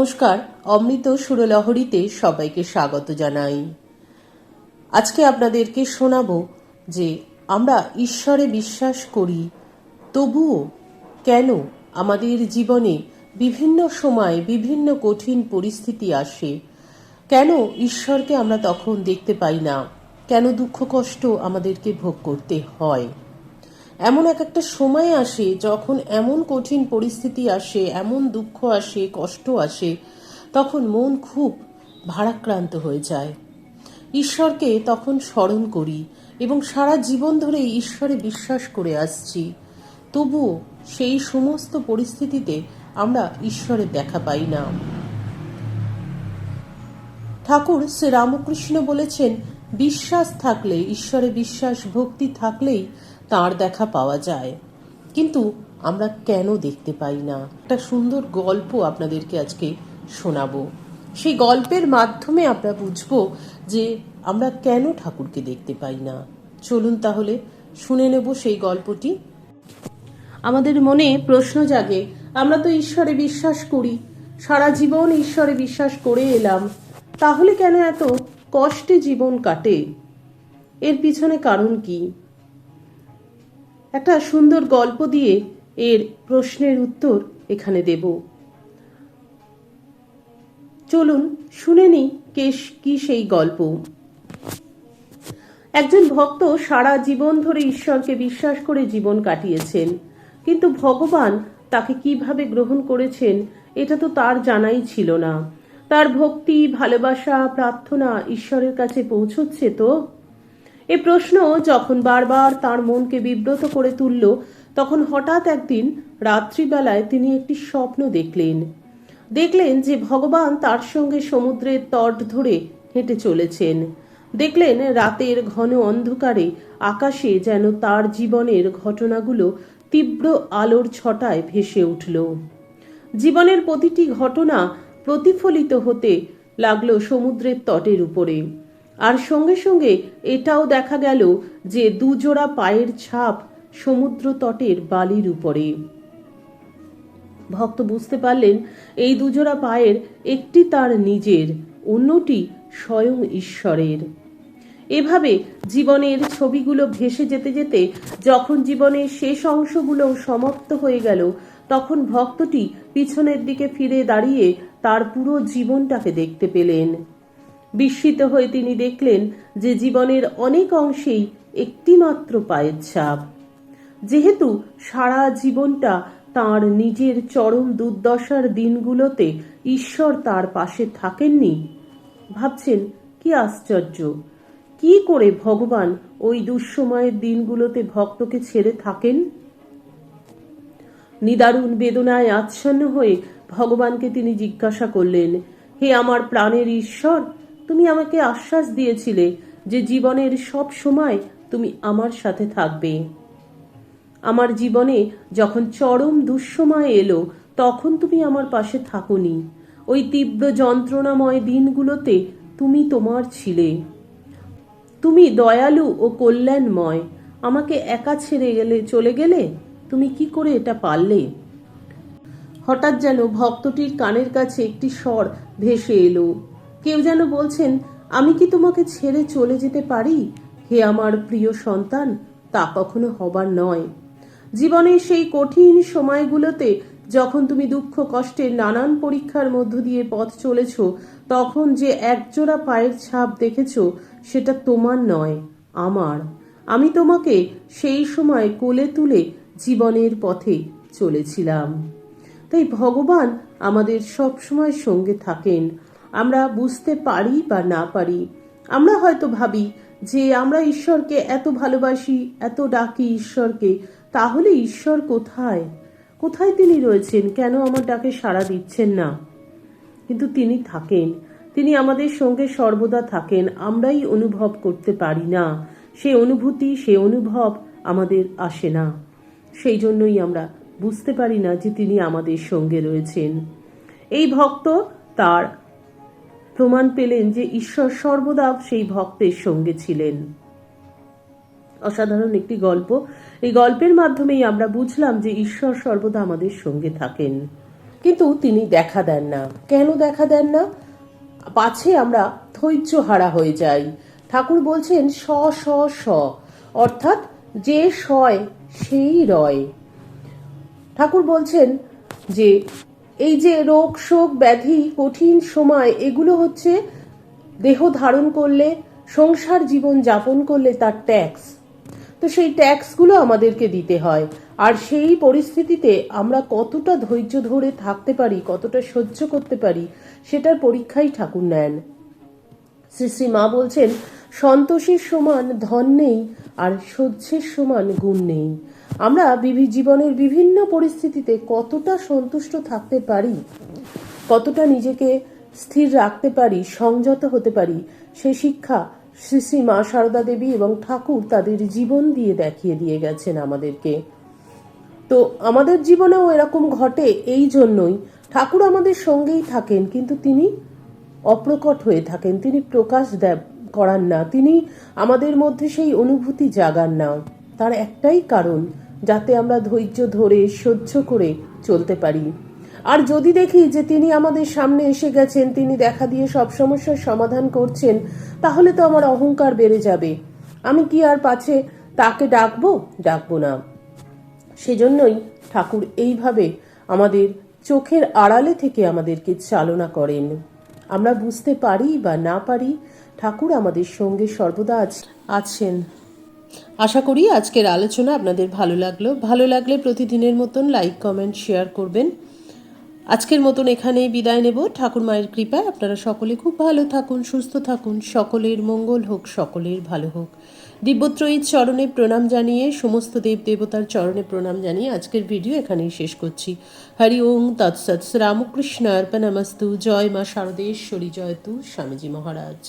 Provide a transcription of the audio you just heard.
নমস্কার, অমৃত সুরলহরীতে সবাইকে স্বাগত জানাই। আজকে আপনাদেরকে শোনাবো যে আমরা ঈশ্বরে বিশ্বাস করি, তবুও কেন আমাদের জীবনে বিভিন্ন সময় বিভিন্ন কঠিন পরিস্থিতি আসে? কেন ঈশ্বরকে আমরা তখন দেখতে পাই না? কেন দুঃখ কষ্ট আমাদেরকে ভোগ করতে হয়? এমন এক একটা সময় আসে যখন এমন কঠিন পরিস্থিতি আসে, এমন দুঃখ আসে, কষ্ট আসে, তখন মন খুব ভারাক্রান্ত হয়ে যায়। ঈশ্বরকে তখন স্মরণ করি এবং সারা জীবন ধরে ঈশ্বরে বিশ্বাস করে আসছি। তবুও সেই সমস্ত পরিস্থিতিতে আমরা ঈশ্বরের দেখা পাই না। ঠাকুর শ্রী রামকৃষ্ণ বলেছেন, বিশ্বাস থাকলে, ঈশ্বরে বিশ্বাস, ভক্তি থাকলেই তার দেখা পাওয়া যায়। কিন্তু আমরা কেন দেখতে পাই না? একটা সুন্দর গল্প আপনাদেরকে আজকে শোনাবো। সেই গল্পের মাধ্যমে আমরা বুঝব যে আমরা কেন ঠাকুরকে দেখতে পাই না। চলুন তাহলে শুনে নেব সেই গল্পটি। আমাদের মনে প্রশ্ন জাগে, আমরা তো ঈশ্বরে বিশ্বাস করি, সারা জীবন ঈশ্বরে বিশ্বাস করে এলাম, তাহলে কেন এত কষ্টে জীবন কাটে? এর পিছনে কারণ কি? একটা সুন্দর গল্প দিয়ে এর প্রশ্নের উত্তর এখানে দেব। চলুন শুনে নি কে কি সেই গল্প। একজন ভক্ত সারা জীবন ধরে ঈশ্বরকে বিশ্বাস করে জীবন কাটিয়েছেন, কিন্তু ভগবান তাকে কীভাবে গ্রহণ করেছেন এটা তো তার জানাই ছিল না। তার ভক্তি, ভালোবাসা, প্রার্থনা ঈশ্বরের কাছে পৌঁছচ্ছে তো? এ প্রশ্ন যখন বারবার তার মনকে বিব্রত করে তুলল, তখন হঠাৎ একদিন রাত্রিবেলায় তিনি একটি স্বপ্ন দেখলেন। দেখলেন যে ভগবান তার সঙ্গে সমুদ্রের তট ধরে হেঁটে চলেছেন। দেখলেন রাতের ঘন অন্ধকারে আকাশে যেন তার জীবনের ঘটনাগুলো তীব্র আলোর ছটায় ভেসে উঠল। জীবনের প্রতিটি ঘটনা প্রতিফলিত হতে লাগল সমুদ্রের তটের উপরে। আর সঙ্গে সঙ্গে এটাও দেখা গেল যে দুজোড়া পায়ের ছাপ সমুদ্র তটের বালির উপরে। ভক্ত বুঝতে পারলেন, এই দুজোড়া পায়ের একটি তার নিজের, অন্যটি স্বয়ং ঈশ্বরের। এভাবে জীবনের ছবিগুলো ভেসে যেতে যেতে যখন জীবনের শেষ অংশগুলো সমাপ্ত হয়ে গেল, তখন ভক্তটি পিছনের দিকে ফিরে দাঁড়িয়ে তার পুরো জীবনটাকে দেখতে পেলেন। বিস্মিত হয়ে তিনি দেখলেন যে জীবনের অনেক অংশেই একটিমাত্র পায়ের ছাপ। যেহেতু সারা জীবনটা তার নিজের চরম দুর্দশার দিনগুলোতে ঈশ্বর তার পাশে থাকেননি, ভাবছেন, কি আশ্চর্য! কি করে ভগবান ওই দুঃসময়ের দিনগুলোতে ভক্তকে ছেড়ে থাকেন? নিদারুণ বেদনায় আচ্ছন্ন হয়ে ভগবানকে তিনি জিজ্ঞাসা করলেন, হে আমার প্রাণের ঈশ্বর তুমি আমাকে আশ্বাস দিয়েছিলে যে জীবনের সব সময় তুমি আমার সাথে থাকবে। আমার জীবনে যখন চরম দুঃসময় এলো, তখন তুমি আমার পাশে থাকুনি। ওই তীব্র যন্ত্রণাময় দিনগুলোতে তুমি তোমার ছিলে। তুমি দয়ালু ও কল্যাণময়। আমাকে একা ছেড়ে গেলে, চলে গেলে তুমি কি করে এটা পারলে? হঠাৎ যেন ভক্তটির কানের কাছে একটি স্বর ভেসে এলো। কেউ যেন বলছেন, আমি কি তোমাকে ছেড়ে চলে যেতে পারি? হে আমার প্রিয় সন্তান, তা কখনো হবার নয়। জীবনের সেই কঠিন সময়গুলোতে যখন তুমি দুঃখ কষ্টের নানান পরীক্ষার মধ্য দিয়ে পথ চলেছ, তখন যে একজোড়া পায়ের ছাপ দেখেছ, সেটা তোমার নয়, আমার। আমি তোমাকে সেই সময় কোলে তুলে জীবনের পথে চলেছিলাম। তাই ভগবান আমাদের সব সময় সঙ্গে থাকেন। আমরা বুঝতে পারি বা না পারি। আমরা হয়তো ভাবি যে আমরা ঈশ্বরকে এত ভালোবাসি, এত ডাকি ঈশ্বরকে, তাহলে ঈশ্বর কোথায়? কোথায় তিনি রয়েছেন? কেন আমার ডাকে সাড়া দিচ্ছেন না? কিন্তু তিনি থাকেন। তিনি আমাদের সঙ্গে সর্বদা থাকেন। আমরাই অনুভব করতে পারি না। সে অনুভূতি, সে অনুভব আমাদের আসে না। সেই জন্যই আমরা বুঝতে পারি না যে তিনি আমাদের সঙ্গে রয়েছেন। এই ভক্ত তার প্রমাণ পেলেন যে ঈশ্বর সর্বদা সেই ভক্তের সঙ্গে ছিলেন। অসাধারণ একটি গল্প। এই গল্পের মাধ্যমেই আমরা বুঝলাম যে ঈশ্বর সর্বদা আমাদের সঙ্গে থাকেন। কিন্তু তিনি দেখা দেন না। কেন দেখা দেন না? পাছে আমরা ধৈর্য হারা হয়ে যাই। ঠাকুর বলছেন স স স অর্থাৎ যে সয় সেই রয়। ঠাকুর বলছেন যে এই যে রোগ, শোক, ব্যাধি, কঠিন সময়, এগুলো হচ্ছে দেহ ধারণ করলে, সংসার জীবন যাপন করলে তার ট্যাক্স। তো সেই ট্যাক্সগুলো আমাদেরকে দিতে হয়। আর সেই পরিস্থিতিতে আমরা কতটা ধৈর্য ধরে থাকতে পারি, কতটা সহ্য করতে পারি, সেটার পরীক্ষাই ঠাকুর নেন। শ্রী শ্রী মা বলছেন, সন্তোষের সমান ধন নেই আর সহ্যের সমান গুণ নেই। আমরা জীবনের বিভিন্ন পরিস্থিতিতে কতটা সন্তুষ্ট থাকতে পারি, কতটা নিজেকে স্থির রাখতে পারি, সংযত হতে পারি সেই শিক্ষা শ্রী শ্রী মা সারদা দেবী এবং ঠাকুর তাদের জীবন দিয়ে দেখিয়ে দিয়ে গেছেন আমাদেরকে। তো আমাদের জীবনেও এরকম ঘটে এই জন্যই। ঠাকুর আমাদের সঙ্গেই থাকেন, কিন্তু তিনি অপ্রকট হয়ে থাকেন, তিনি প্রকাশ দেব, করান না, তিনি আমাদের মধ্যে সেই অনুভূতি জাগান না। তার একটাই কারণ, যাতে আমরা ধৈর্য ধরে, সহ্য করে চলতে পারি। আর যদি দেখি যে তিনি আমাদের সামনে এসে গেছেন, তিনি দেখা দিয়ে সব সমস্যার সমাধান করছেন, তাহলে তো আমার অহংকার বেড়ে যাবে। আমি কি আর পাছে তাকে ডাকবো? ডাকবো না। সেজন্যই ঠাকুর এইভাবে আমাদের চোখের আড়ালে থেকে আমাদেরকে চালনা করেন। আমরা বুঝতে পারি বা না পারি, ঠাকুর আমাদের সঙ্গে সর্বদা আছেন। আশা করি আজকের আলোচনা আপনাদের ভালো লাগল। ভালো লাগলে প্রতিদিনের মতন লাইক কমেন্ট শেয়ার করবেন। আজকের মতন এখানেই বিদায় নেব। ঠাকুর মায়ের কৃপায় আপনারা সকলে খুব ভালো থাকুন, সুস্থ থাকুন। সকলের মঙ্গল হোক, সকলের ভালো হোক। দিব্যত্রয়ীর চরণে প্রণাম জানিয়ে, সমস্ত দেব দেবতার চরণে প্রণাম জানিয়ে আজকের ভিডিও এখানেই শেষ করছি। হরি ওং তৎসৎ রামকৃষ্ণ অর্পণমস্তু। জয় মা শারদেশ্বরী জয়তু স্বামীজি মহারাজ।